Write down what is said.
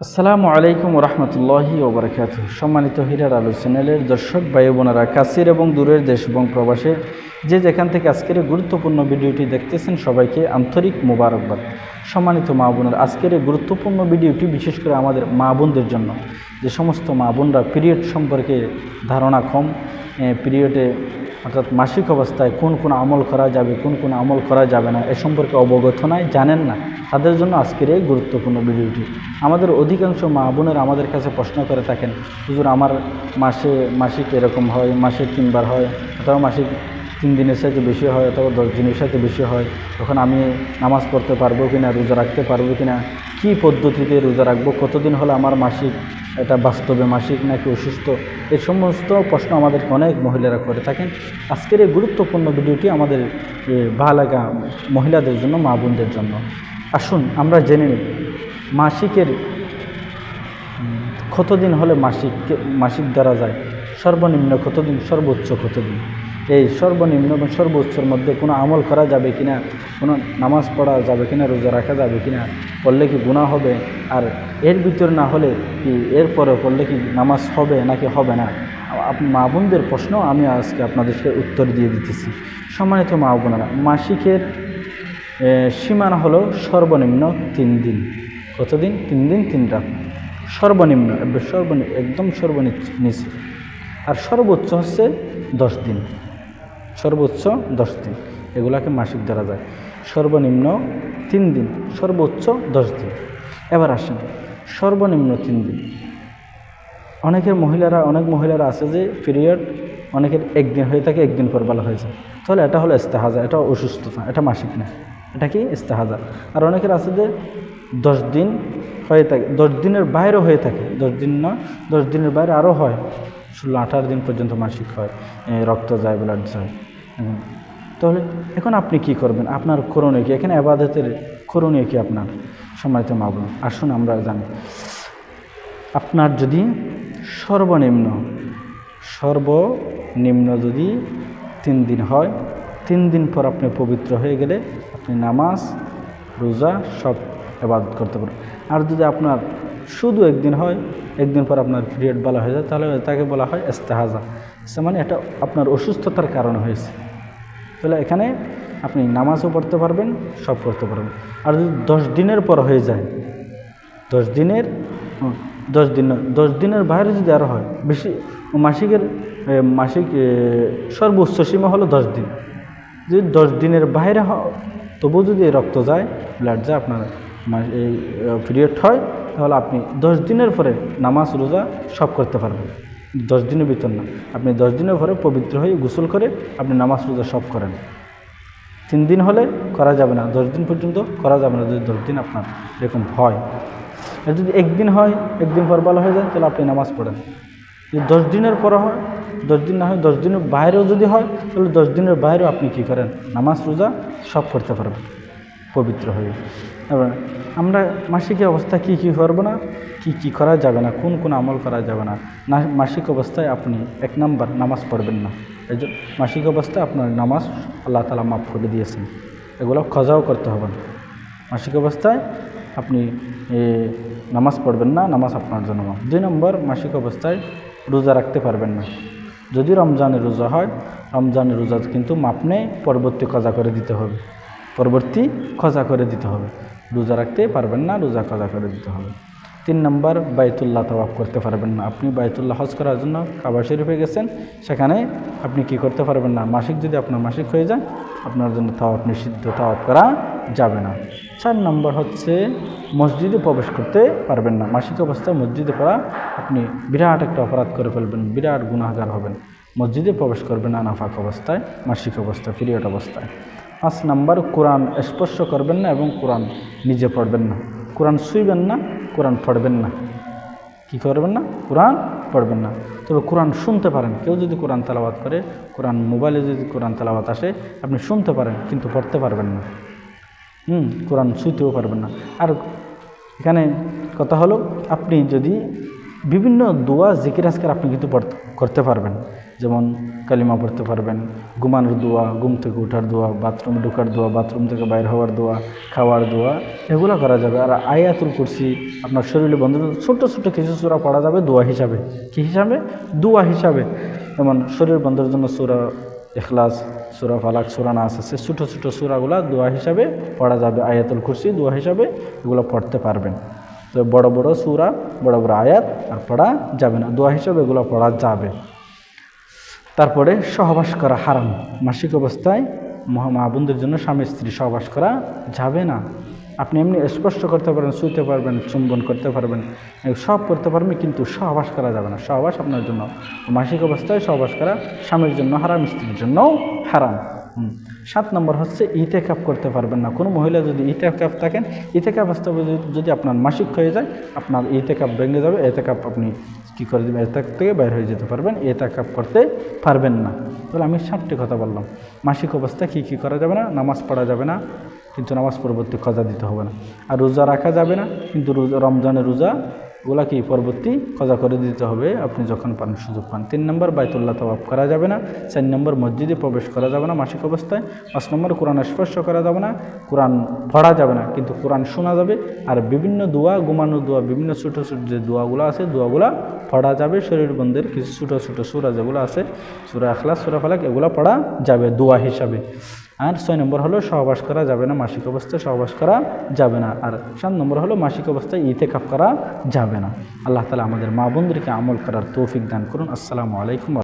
আসসালামু আলাইকুম রহমতুল্লাহি ওবরাকাত সম্মানিত হিরার আলো চ্যানেলের দর্শক ভাই বোনেরা কাছের এবং দূরের দেশ এবং প্রবাসে যে যেখান থেকে আজকের গুরুত্বপূর্ণ ভিডিওটি দেখতেছেন সবাইকে আন্তরিক মোবারকবাদ। সম্মানিত মা বোনের, আজকের গুরুত্বপূর্ণ ভিডিওটি বিশেষ করে আমাদের মা বোনদের জন্য। যে সমস্ত মা বোনরা পিরিয়ড সম্পর্কে ধারণা কম পিরিয়ডে অর্থাৎ মাসিক অবস্থায় কোন কোন আমল করা যাবে, কোন কোন আমল করা যাবে না, এ সম্পর্কে অবগত নয় জানেন না। তাদের জন্য আজকের এই গুরুত্বপূর্ণ ভিডিওটি। আমাদের অধিকাংশ মা বোনেরা আমাদের কাছে প্রশ্ন করে থাকেন, হুজুর, আমার মাসে মাসিক এরকম হয়, মাসে তিনবার হয়, অথবা মাসিক তিন দিনের সাথে বেশি হয়, অথবা দশ দিনের সাথে বেশি হয়, তখন আমি নামাজ পড়তে পারব কি না রোজা রাখতে পারব কি না কী পদ্ধতিতে রোজা রাখব, কতদিন হলে আমার মাসিক এটা বাস্তবে মাসিক নাকি অসুস্থ? এই সমস্ত প্রশ্ন আমাদের অনেক মহিলারা করে থাকেন। আজকের এই গুরুত্বপূর্ণ ভিডিওটি আমাদের ভালাগা মহিলাদের জন্য, মা বোনদের জন্য। আসুন, আমরা জেনে নিই। মাসিকের কতদিন হলে মাসিক মাসিক দ্বারা যায়? সর্বনিম্ন কতদিন? সর্বোচ্চ কতদিন? এই সর্বনিম্ন এবং সর্বোচ্চর মধ্যে কোনো আমল করা যাবে কি না কোনো নামাজ পড়া যাবে কি না রোজা রাখা যাবে কি না পড়লে কি গুণা হবে? আর এর ভিতর না হলে কি এরপরে পড়লে কি নামাজ হবে নাকি হবে না? আপনি মা বোনদের প্রশ্ন আমি আজকে আপনাদেরকে উত্তর দিয়ে দিতেছি। সম্মানিত মা বোনেরা, মাসিকের সীমানা হলো সর্বনিম্ন তিন দিন। কতদিন? তিন দিন, তিন রাত। সর্বনিম্ন সর্বনিম্ন একদম সর্বনিচ্ছ আর সর্বোচ্চ হচ্ছে দশ দিন। সর্বোচ্চ দশ দিন। এগুলাকে মাসিক ধরা যায়। সর্বনিম্ন তিন দিন, সর্বোচ্চ দশ দিন। এবার আসেন, সর্বনিম্ন তিন দিন। অনেকের মহিলারা, অনেক মহিলারা আছে যে পিরিয়ড অনেকের একদিন হয়ে থাকে একদিন পর বেলা হয়ে যায়। তাহলে এটা হলো ইস্তেহাজা, এটা অসুস্থতা, এটা মাসিক না। এটা কি ইস্তেহাজা? আর অনেকের আছে যে দশ দিন হয়ে থাকে, দশ দিনের বাইরেও হয়ে থাকে। দশ দিন না, দশ দিনের বাইরে আরও হয়। ষোলো আঠারো দিন পর্যন্ত মাসিক হয় রক্ত যায় ব্লাড যায়। তাহলে এখন আপনি কি করবেন? আপনার করণীয় কি? এখানে আবাদতের করণীয় কি আপনার? সম্মানিত মা বোন, আসুন আমরা জানি। আপনার যদি সর্বনিম্ন সর্বনিম্ন যদি তিন দিন হয়, তিন দিন পর আপনি পবিত্র হয়ে গেলে আপনি নামাজ, রোজা সব এবাদত করতে পারেন আর যদি আপনার শুধু একদিন হয়, একদিন পর আপনার পিরিয়ড বলা হয়ে যায়, তাহলে তাকে বলা হয় ইস্তেহাজা। ইস্তে মানে এটা আপনার অসুস্থতার কারণে হয়েছে। তাহলে এখানে আপনি নামাজও পড়তে পারবেন, সব করতে পারবেন। আর যদি দশ দিনের পর হয়ে যায়, দশ দিনের দশ দিন, দশ দিনের বাইরে যদি আরও হয়, বেশি মাসিকের মাসিক সর্বোচ্চ সীমা হলো দশ দিন। যদি দশ দিনের বাইরে হয় তবু যদি রক্ত যায় ব্লাড যায়, আপনার পিরিয়ড হয় তাহলে আপনি দশ দিনের পরে নামাজ, রোজা সব করতে পারবেন। দশ দিনের ভিতর না। আপনি দশ দিনের পরে পবিত্র হয়ে গোসল করে আপনি নামাজ, রোজা সব করেন। তিন দিন হলে করা যাবে না। দশ দিন পর্যন্ত করা যাবে না যদি দশ দিন আপনার এরকম হয়। আর যদি একদিন হয়, একদিন পর ভালো হয়ে যায়, তাহলে আপনি নামাজ পড়েন। যদি দশ দিনের পরে হয়, দশ দিন না হয়, দশ দিনের বাইরেও যদি হয়, তাহলে দশ দিনের বাইরেও আপনি কী করেন? নামাজ, রোজা সব করতে পারবেন। পবিত্র হয়ে। এবার আমরা মাসিক অবস্থা কি কি করব না, কি কি করা যাবে না, কোন কোন আমল করা যাবে না মাসিক অবস্থায় আপনি এক নাম্বার নামাজ পড়বেন না। এই মাসিক অবস্থায় আপনার নামাজ আল্লাহ তালা মাফ করে দিয়েছেন। এগুলো খজাও করতে হবে না। মাসিক অবস্থায় আপনি নামাজ পড়বেন না, নামাজ আপনার জন্য দুই নম্বর, মাসিক অবস্থায় রোজা রাখতে পারবেন না। যদি রমজানের রোজা হয়, রমজানের রোজা কিন্তু মাপ নেই পরবর্তী কজা করে দিতে হবে। পরবর্তী খজা করে দিতে হবে। রোজা রাখতে পারবেন না, রোজা খজা করে দিতে হবে। তিন নম্বর, বাইতুল্লাহ তওয়াফ করতে পারবেন না। আপনি বাইতুল্লাহ হজ করার জন্য কাবা শরীফে গেছেন, সেখানে আপনি কি করতে পারবেন না? মাসিক যদি আপনার মাসিক হয়ে যায়, আপনার জন্য তাওয়াফ নিষিদ্ধ, তাওয়াফ করা যাবে না। চার নম্বর হচ্ছে, মসজিদে প্রবেশ করতে পারবেন না। মাসিক অবস্থায় মসজিদে পড়া, আপনি বিরাট একটা অপরাধ করে ফেলবেন, বিরাট গুণাগার হবেন। মসজিদে প্রবেশ করবেন না নাফাক অবস্থায়, মাসিক অবস্থায়, পিরিয়ড অবস্থায়। পাঁচ নাম্বার কোরআন স্পর্শ করবেন না এবং কোরআন নিজে পড়বেন না। কোরআন শুইবেন না, কোরআন পড়বেন না। কি করবেন না? কোরআন পড়বেন না। তবে কোরআন শুনতে পারেন। কেউ যদি কোরআন তালাবাত করে, কোরআন মোবাইলে যদি কোরআন তালাবাত আসে, আপনি শুনতে পারেন, কিন্তু পড়তে পারবেন না। হুম, কোরআন শুইতেও পারবেন না। আর এখানে কথা হলো, আপনি যদি বিভিন্ন দোয়া, জিকির, আজকার আপনি কিন্তু করতে পারবেন। যেমন কালিমা পড়তে পারবেন, ঘুমানোর দোয়া, ঘুম থেকে ওঠার দোয়া, বাথরুমে ঢোকার দোয়া, বাথরুম থেকে বাইর হওয়ার দোয়া, খাওয়ার দোয়া, এগুলো করা যাবে। আর আয়াতুল কুরসি, আপনার শরীরে বন্ধ ছোট ছোট কিছু সুরা পড়া যাবে দোয়া হিসাবে। কী হিসাবে? দোয়া হিসাবে। যেমন শরীর বন্ধের জন্য সুরা এখলাস সুরা ফালাক, সুরা নাস আছে ছোটো ছোটো সুরাগুলা দোয়া হিসাবে পড়া যাবে। আয়াতুল কুরসি দোয়া হিসাবে এগুলো পড়তে পারবেন। তো বড় বড় সুরা, বড় বড় আয়াত আর পড়া যাবে না। দোয়া হিসাবে এগুলো পড়া যাবে। তারপরে সহবাস করা হারাম। মাসিক অবস্থায় মহামা বন্ধুর জন্য স্বামী স্ত্রী সহবাস করা যাবে না। আপনি এমনি স্পষ্ট করতে পারবেন শুতে পারবেন, চুম্বন করতে পারবেন সব করতে পারবেন কিন্তু সহবাস করা যাবে না। সহবাস আপনার জন্য। মাসিক অবস্থায় সহবাস করা স্বামীর জন্য হারাম, স্ত্রীর জন্যও হারাম। সাত নম্বর হচ্ছে ইতে কাপ করতে পারবেন না। কোনো মহিলা যদি ইতে কাপ থাকেন ইতে কাপ আসতে হবে যদি- আপনার মাসিক হয়ে যায়, আপনার ইতে কাপ ভেঙে যাবে এতে কাপ আপনি কী করে দেবেন? এতে থেকে বাইর হয়ে যেতে পারবেন এতে কাপ করতে পারবেন না। তাহলে আমি সাতটি কথা বললাম। মাসিক অবস্থায় কী কী করা যাবে না? নামাজ পড়া যাবে না। কিন্তু নামাজ পরবর্তী কজা দিতে হবে না। আর রোজা রাখা যাবে না, কিন্তু রোজা, রমজানের রোজা ওগুলা কি পরবর্তী কজা করে দিতে হবে। আপনি যখন পান, সুযোগ পান। তিন নম্বর, বাইতুল্লাহ তবাব করা যাবে না। চার নম্বর, মসজিদে প্রবেশ করা যাবে না মাসিক অবস্থায়। পাঁচ নম্বর, কোরআন স্পর্শ করা যাবে না। কোরআন পড়া যাবে না, কিন্তু কোরআন শোনা যাবে। আর বিভিন্ন দোয়া ঘুমানো দোয়া, বিভিন্ন ছোটো ছোটো যে দোয়াগুলো আছে, দোয়াগুলা পড়া যাবে। শরীর বন্ধের কিছু ছোটো ছোটো সুরা যেগুলো আছে, সুরা আখলাস সুরা ফালাক, এগুলো পড়া যাবে দোয়া হিসাবে। আর ছয় নম্বর হলো সহবাস করা যাবে না, মাসিক অবস্থায় সহবাস করা যাবে না। আর সাত নম্বর হলো মাসিক অবস্থায় ইতে কাপ করা যাবে না। আল্লাহ তালা আমাদের মা বোনদেরকে আমল করার তৌফিক দান করুন। আসসালামু আলাইকুম